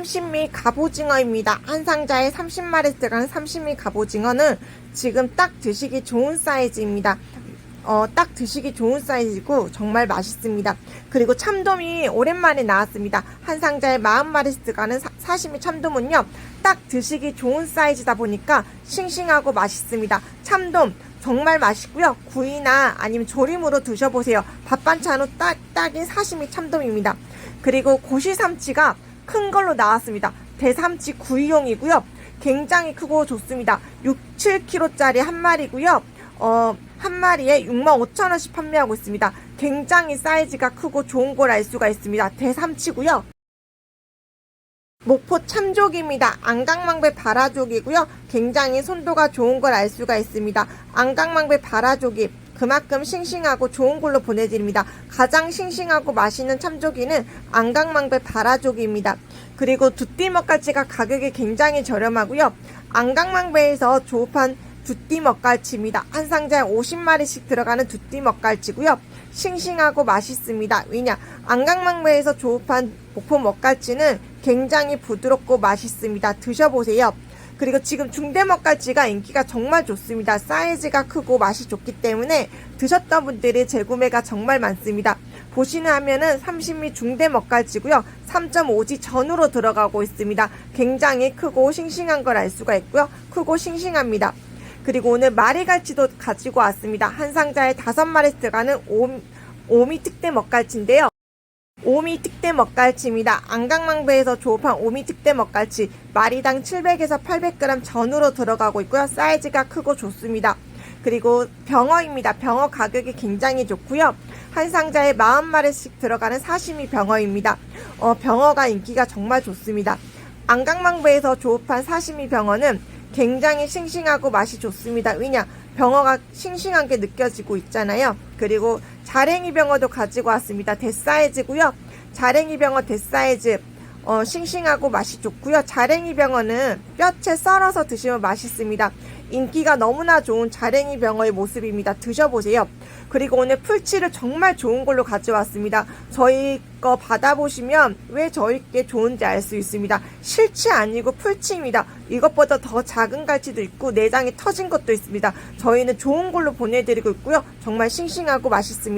30미 갑오징어입니다. 한 상자에 30마리 들어가는 30미 갑오징어는 지금 딱 드시기 좋은 사이즈입니다. 어, 딱 드시기 좋은 사이즈고 정말 맛있습니다. 그리고 참돔이 오랜만에 나왔습니다. 한 상자에 40마리씩 들어가는 사, 사시미 참돔은요. 딱 드시기 좋은 사이즈다 보니까 싱싱하고 맛있습니다. 참돔 정말 맛있고요. 구이나 아니면 조림으로 드셔보세요. 밥 반찬으로 딱, 딱인 사시미 참돔입니다. 그리고 고시삼치가 큰 걸로 나왔습니다. 대삼치 구이용이고요. 굉장히 크고 좋습니다. 6, 7kg짜리 한 마리고요. 어, 한 마리에 65,000원씩 판매하고 있습니다. 굉장히 사이즈가 크고 좋은 걸 알 수가 있습니다. 대삼치고요. 목포 참족입니다. 안강망배 바라족이고요. 굉장히 손도가 좋은 걸 알 수가 있습니다. 안강망배 바라족이 그만큼 싱싱하고 좋은 걸로 보내드립니다. 가장 싱싱하고 맛있는 참조기는 안강망배 바라족입니다. 그리고 두띠먹갈치가 가격이 굉장히 저렴하고요. 안강망배에서 조업한 두띠먹갈치입니다. 한 상자에 50마리씩 들어가는 두띠먹갈치고요. 싱싱하고 맛있습니다. 왜냐? 안강망배에서 조업한 목포 먹갈치는 굉장히 부드럽고 맛있습니다. 드셔보세요. 그리고 지금 중대먹갈치가 인기가 정말 좋습니다. 사이즈가 크고 맛이 좋기 때문에 드셨던 분들이 재구매가 정말 많습니다. 보시는 화면은 30미 중대먹갈치고요. 3.5지 전으로 들어가고 있습니다. 굉장히 크고 싱싱한 걸 알 수가 있고요. 크고 싱싱합니다. 그리고 오늘 마리갈치도 가지고 왔습니다. 한 상자에 5마리 들어가는 오, 오미 특대 먹갈치인데요. 오미 특대 먹갈치입니다. 안강망배에서 조업한 오미 특대 먹갈치 마리당 700에서 800g 전으로 들어가고 있고요. 사이즈가 크고 좋습니다. 그리고 병어입니다. 병어 가격이 굉장히 좋고요. 한 상자에 40마리씩 들어가는 사시미 병어입니다. 어, 병어가 인기가 정말 좋습니다. 안강망배에서 조업한 사시미 병어는 굉장히 싱싱하고 맛이 좋습니다. 왜냐? 병어가 싱싱한 게 느껴지고 있잖아요. 그리고 자랭이 병어도 가지고 왔습니다. 대사이즈고요. 자랭이 병어 대사이즈 어, 싱싱하고 맛이 좋고요. 자랭이 병어는 뼈채 썰어서 드시면 맛있습니다. 인기가 너무나 좋은 자랭이 병어의 모습입니다. 드셔보세요. 그리고 오늘 풀치를 정말 좋은 걸로 가져왔습니다. 저희 거 받아보시면 왜 저희께 좋은지 알 수 있습니다. 실치 아니고 풀치입니다. 이것보다 더 작은 갈치도 있고 내장이 터진 것도 있습니다. 저희는 좋은 걸로 보내드리고 있고요. 정말 싱싱하고 맛있습니다.